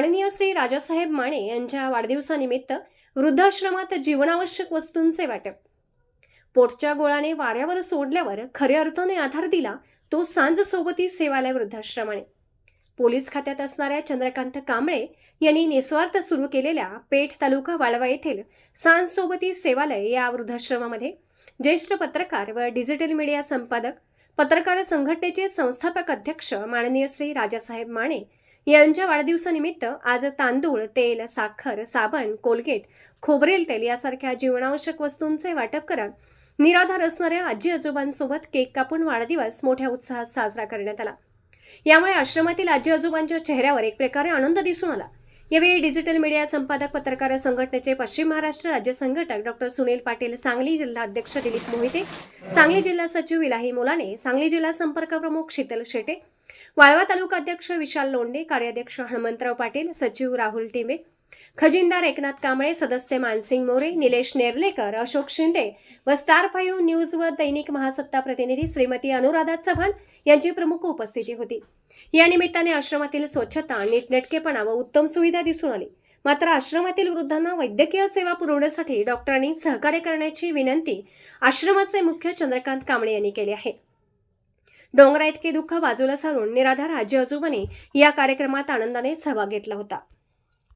माननीय श्री राजासाहेब माने यांच्या वाढदिवसानिमित्त वृद्धाश्रमात जीवनावश्यक वस्तूंचे वाटप. पोटच्या गोळाने वाऱ्यावर सोडल्यावर खऱ्या अर्थाने आधार दिला तो सांजसोबती सेवालय वृद्धाश्रमाने. पोलीस खात्यात असणाऱ्या चंद्रकांत कांबळे यांनी निस्वार्थ सुरू केलेल्या पेठ तालुका वाळवा येथील सांजसोबती सेवालय या वृद्धाश्रमामध्ये ज्येष्ठ पत्रकार व डिजिटल मीडिया संपादक पत्रकार संघटनेचे संस्थापक अध्यक्ष माननीय श्री राजासाहेब माने यांच्या वाढदिवसानिमित्त आज तांदूळ तेल साखर साबण कोलगेट खोबरेल तेल यासारख्या जीवनावश्यक वस्तूंचे वाटप करत निराधार असणाऱ्या आजी आजोबांसोबत केक कापून वाढदिवस मोठ्या उत्साहात साजरा करण्यात आला. यामुळे आश्रमातील आजी आजोबांच्या चेहऱ्यावर एक प्रकारे आनंद दिसून आला. यावेळी डिजिटल मीडिया संपादक पत्रकार संघटनेचे पश्चिम महाराष्ट्र राज्य संघटक डॉक्टर सुनील पाटील सांगली जिल्हा अध्यक्ष दिलीप मोहिते सांगली जिल्हा सचिव विलाही मुलाने सांगली जिल्हा संपर्क प्रमुख शीतल शेटे वाळवा तालुका अध्यक्ष विशाल लोंढे कार्याध्यक्ष हनुमंतराव पाटील सचिव राहुल टिमे खजिनदार एकनाथ कांबळे सदस्य मानसिंग मोरे निलेश नेर्लेकर अशोक शिंदे व स्टार फाईव्ह न्यूज व दैनिक महासत्ता प्रतिनिधी श्रीमती अनुराधा चव्हाण यांची प्रमुख उपस्थिती होती. या निमित्ताने आश्रमातील स्वच्छता नीटनेटकेपणा व उत्तम सुविधा दिसून आली. मात्र आश्रमातील वृद्धांना वैद्यकीय सेवा पुरवण्यासाठी डॉक्टरांनी सहकार्य करण्याची विनंती आश्रमाचे मुख्य चंद्रकांत कांबळे यांनी केली आहे. डोंगरा इतके दुःख बाजूला सारून निराधार आजी आजोबांनी या कार्यक्रमात आनंदाने सहभाग घेतला होता.